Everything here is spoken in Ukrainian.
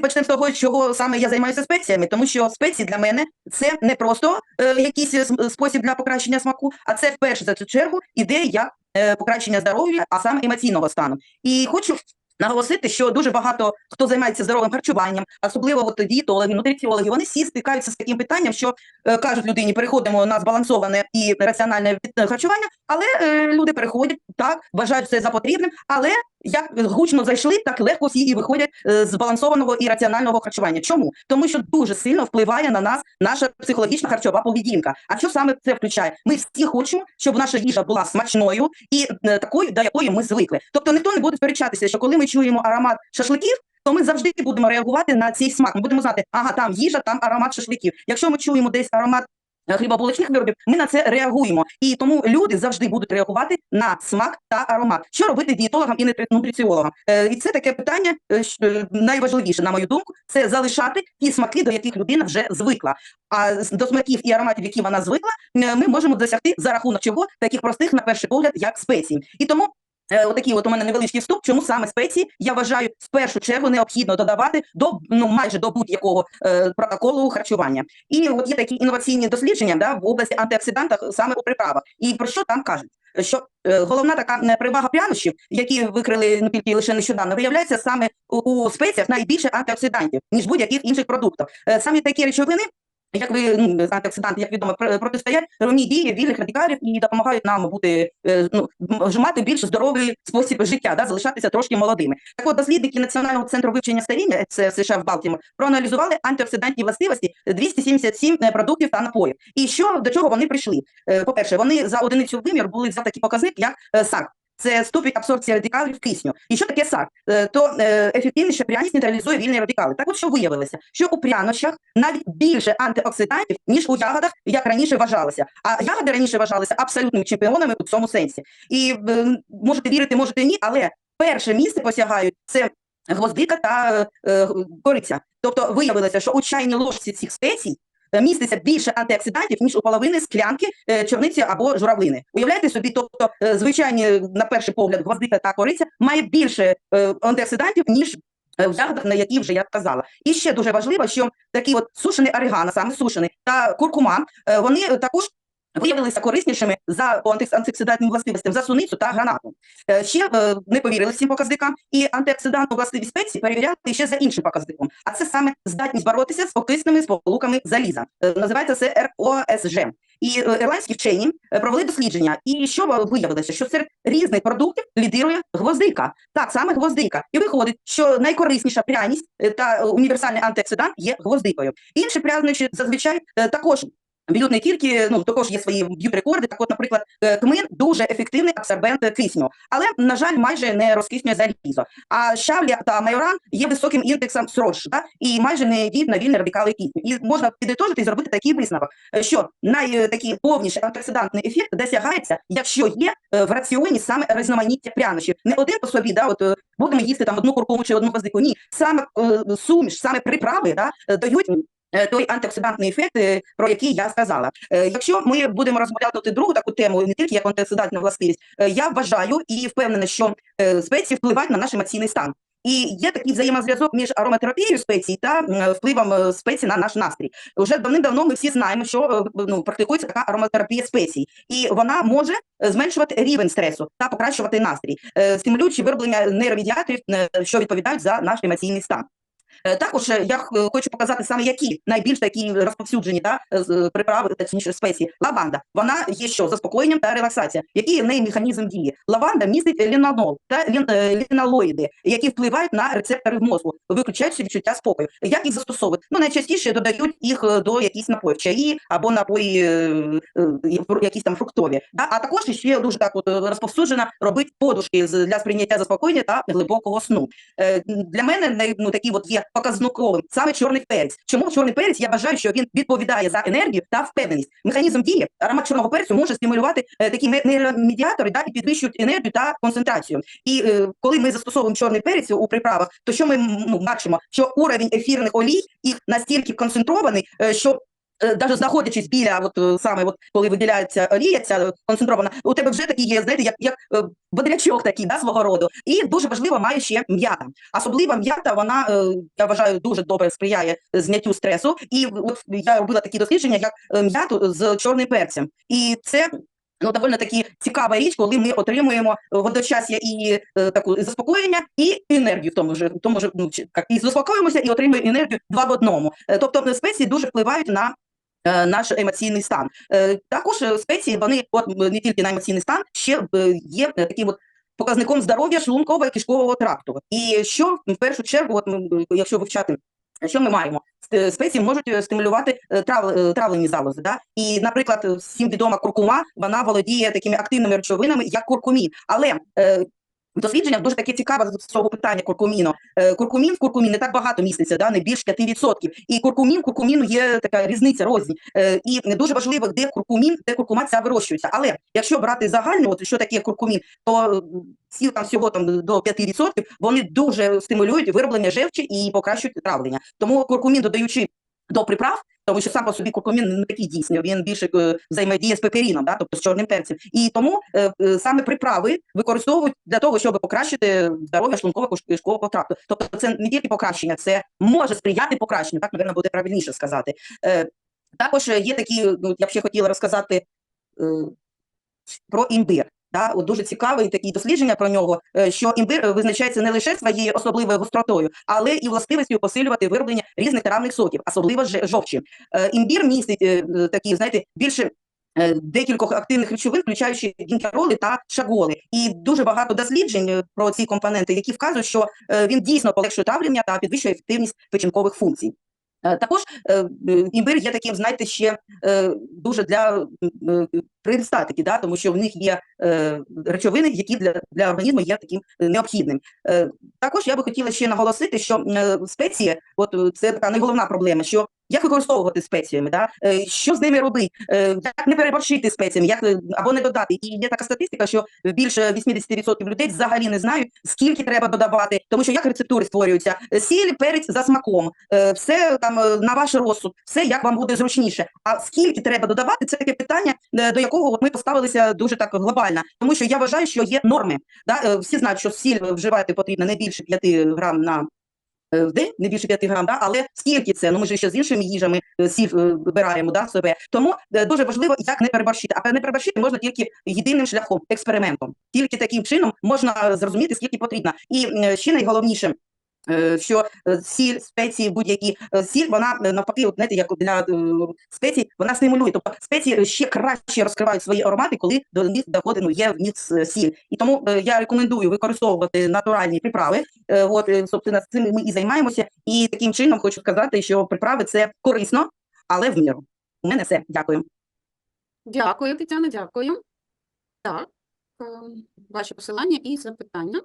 почнемо з того, чого саме я займаюся спеціями, тому що спеції для мене це не просто е, якийсь е, спосіб для покращення смаку, а це в першу за цю чергу ідея е, покращення здоров'я, а саме емоційного стану. І хочу наголосити, що дуже багато хто займається здоровим харчуванням, особливо от дієтологи, нутриціологи, вони всі стикаються з таким питанням, що е, кажуть людині, переходимо на збалансоване і раціональне від- харчування, але е, люди переходять так, вважають це за потрібним, але як гучно зайшли, так легко всі і виходять е, з збалансованого і раціонального харчування. Чому? Тому що дуже сильно впливає на нас наша психологічна харчова поведінка. А що саме це включає? Ми всі хочемо, щоб наша їжа була смачною і е, такою, до якої ми звикли. Тобто ніхто не буде сперечатися, що коли ми чуємо аромат шашликів. То ми завжди будемо реагувати на цей смак. Ми будемо знати, ага, там їжа, там аромат шашликів. Якщо ми чуємо десь аромат е, хлібобулочних виробів, ми на це реагуємо. І тому люди завжди будуть реагувати на смак та аромат. Що робити дієтологам і нутри- нутриціологам? Е, і це таке питання е, е, найважливіше, на мою думку, це залишати ті смаки, до яких людина вже звикла. А до смаків і ароматів, які вона звикла, е, ми можемо досягти за рахунок чого таких простих, на перший погляд, як спеції. І тому. Е, Отакий от у мене невеличкий вступ, чому саме спеції, я вважаю, в першу чергу необхідно додавати до ну майже до будь-якого е, протоколу харчування. І от є такі інноваційні дослідження да, в області антиоксидантів саме у приправах. І про що там кажуть? Що е, головна така перевага прянощів, які викрили ну, тільки лише нещодавно, виявляється саме у спеціях найбільше антиоксидантів, ніж будь-яких інших продуктів. Е, Самі такі речовини як ви ну, антиоксиданти, як відомо, протистоять ромній дії вільних радикалів і допомагають нам бути е, ну мати більш здоровий спосіб життя, да, залишатися трошки молодими. Так от дослідники Національного центру вивчення старіння, це в США в Балтімор, проаналізували антиоксидантні властивості 277 продуктів та напоїв. І що до чого вони прийшли? Е, По-перше, вони за одиницю виміру були взяв такий показник, як е, САК. Це ступінь абсорбції радикалів кисню. І що таке САК? Е, То е, ефективніше пряність нейтралізує вільні радикали. Так от що виявилося? Що у прянощах навіть більше антиоксидантів, ніж у ягодах, як раніше вважалося. А ягоди раніше вважалися абсолютними чемпіонами у цьому сенсі. І е, можете вірити, можете ні, але перше місце посягають це гвоздика та е, кориця. Тобто виявилося, що у чайній ложці цих спецій міститься більше антиоксидантів, ніж у половини склянки е, чорниці або журавлини. Уявляєте собі, тобто е, звичайні, е, на перший погляд, гвоздика та кориця має більше е, антиоксидантів, ніж е, в ягодах, на які вже я казала. І ще дуже важливо, що такі от сушений орегано, саме сушений, та куркума, е, вони е, також виявилися кориснішими за антиоксидантним властивостям за суницю та гранату. Е, Ще е, не повірили цим показникам, і антиоксидантну властивість спеції перевіряли ще за іншим показником. А це саме здатність боротися з окисними сполуками заліза. Е, Називається це РОСЖ. І ірландські вчені провели дослідження, і що виявилося, що серед різних продуктів лідирує гвоздика. Так, саме гвоздика. І виходить, що найкорисніша пряність та універсальний антиоксидант є гвоздикою. Інші прянощі зазвичай також б'ють не ну також є свої б'ють рекорди. Так, от, наприклад, е, кмин дуже ефективний абсорбент е, кисню, але на жаль, майже не розкиснює залізо. А щавля та майоран є високим індексом СРОЖ, да? і майже не діють на вільні радикали кисню. І можна підітожити і зробити такий висновок, е, що найтакий повніший антиоксидантний ефект досягається, якщо є е, в раціоні саме різноманіття прянощів. Не один по собі, да, от е, будемо їсти там одну куркуму чи одну гвоздику. Ні, саме е, суміш, саме приправи да, е, дають е, той антиоксидантний ефект, е, про який я сказала. Е, Якщо ми будемо розглядати другу таку тему, не тільки як антиоксидантну властивість, е, я вважаю і впевнена, що е, спеції впливають на наш емоційний стан. І є такий взаємозв'язок між ароматерапією спецій та впливом е, спецій на наш настрій. Уже давним-давно ми всі знаємо, що е, ну, практикується така ароматерапія спецій, і вона може е, зменшувати рівень стресу та покращувати настрій, е, стимулюючи вироблення нейромедіаторів, е, що відповідають за наш емоційний стан. Е, Також е, я хочу показати саме які найбільш такі розповсюджені з приправи, точніше спеції. Лаванда. Вона є що заспокоєнням та релаксація. Який в неї механізм дії? Лаванда містить лінанол та лін, е, лінолоїди, які впливають на рецептори в мозку, виключаючи відчуття спокою. Як їх застосовують? Ну найчастіше додають їх е, до якісь напоїв, чаї або напої, е, е, якісь там фруктові. А також ще дуже так от е, розповсюджена робить подушки для сприйняття заспокоєння та глибокого сну. Е, Для мене ну, такі от є показниковим саме чорний перець. Чому чорний перець? Я вважаю, що він відповідає за енергію та впевненість. Механізм дії аромат чорного перцю може стимулювати е, такі ме- нейромедіатори да, і підвищують енергію та концентрацію. І е, коли ми застосовуємо чорний перець у приправах, то що ми ну, бачимо? Що уровень ефірних олій їх настільки концентрований, е, що навіть знаходячись біля, от е, саме от коли виділяється олія, ця е, концентрована, у тебе вже такий є, знаєте, як, як е, бодрячок такий, да, свого роду. І дуже важливо має ще м'ята. Особливо м'ята, вона, е, я вважаю, дуже добре сприяє зняттю стресу. І от я робила такі дослідження, як е, м'яту з чорним перцем. І це Ну, доволі таки цікава річ, коли ми отримуємо водочасся і е, таку заспокоєння, і енергію в тому ж, тому ж ну, і заспокоїмося, і отримуємо енергію два в одному. Е, тобто е, спеції дуже впливають на е, наш емоційний стан. Е, також е, спеції, вони от не тільки на емоційний стан, ще е, є е, таким от показником здоров'я шлункового і кишкового тракту. І що в першу чергу, от, якщо вивчати що ми маємо? Спеції можуть е, стимулювати е, трав, е, травлені залози. Да? І, наприклад, е, всім відома куркума, вона володіє такими активними речовинами, як куркумін. Але е, в дослідженнях дуже таке цікаве з цього питання куркуміну. Е, куркумін в куркумі не так багато міститься, да? не більш 5%. І куркумін, куркуміну є така різниця, рознь. Е, і дуже важливо, де куркумін, де куркума ця вирощується. Але якщо брати загально, от що таке куркумін, то ці там всього там до 5%, вони дуже стимулюють вироблення жевчі і покращують травлення. Тому куркумін, додаючи до приправ, тому що сам по собі куркумін не такий дійсний, він більше е, взаємодіє з пеперіном, да, тобто з чорним перцем. І тому е, е, саме приправи використовують для того, щоб покращити здоров'я шлункового кишкового тракту. Тобто це не тільки покращення, це може сприяти покращенню, так, напевно, буде правильніше сказати. Також є такі, ну, я б ще хотіла розказати про імбир. Да, от дуже цікаве такі дослідження про нього, е, що імбир визначається не лише своєю особливою гостротою, але і властивістю посилювати вироблення різних травних соків, особливо жовчі. Е, Імбір містить е, такі, знаєте, більше декількох активних речовин, включаючи гінкероли та шаголи. І дуже багато досліджень про ці компоненти, які вказують, що він дійсно полегшує травлення та підвищує ефективність печінкових функцій. Е, Також е, імбир є таким, знаєте, ще е, дуже для предстатики, да, тому що в них є речовини, які для, для організму є таким необхідним. Також я би хотіла ще наголосити, що спеції, от це така найголовна проблема, що як використовувати спеціями, да? е, що з ними робити, е, як не переборщити спеціями, як е, або не додати. І є така статистика, що більше 80% людей взагалі не знають, скільки треба додавати, тому що як рецептури створюються, сіль, перець за смаком, все там на ваш розсуд, все як вам буде зручніше. А скільки треба додавати, це таке питання, до якого ми поставилися дуже так глобально, тому що я вважаю, що є норми. Да? Всі знають, що сіль вживати потрібно не більше 5 грам на в день, не більше 5 грам, да? але скільки це? Ну ми ж ще з іншими їжами е, сіль е, вибираємо да, себе. Тому е, дуже важливо, як не переборщити. А не переборщити можна тільки єдиним шляхом, експериментом. Тільки таким чином можна зрозуміти, скільки потрібно. І е, ще найголовніше. Е, Що е, сіль, спеції, будь-які е, сіль, вона навпаки, от, знаєте, як для спецій, вона стимулює. Тобто спеції ще краще розкривають свої аромати, коли до них доходить, ну, є в них е, сіль. І тому я рекомендую використовувати натуральні приправи. От, собственно, цим ми і займаємося. І таким чином хочу сказати, що приправи це корисно, але в міру. У мене все. Дякую. Дякую, Тетяна, дякую. Так, ем, посилання і запитання.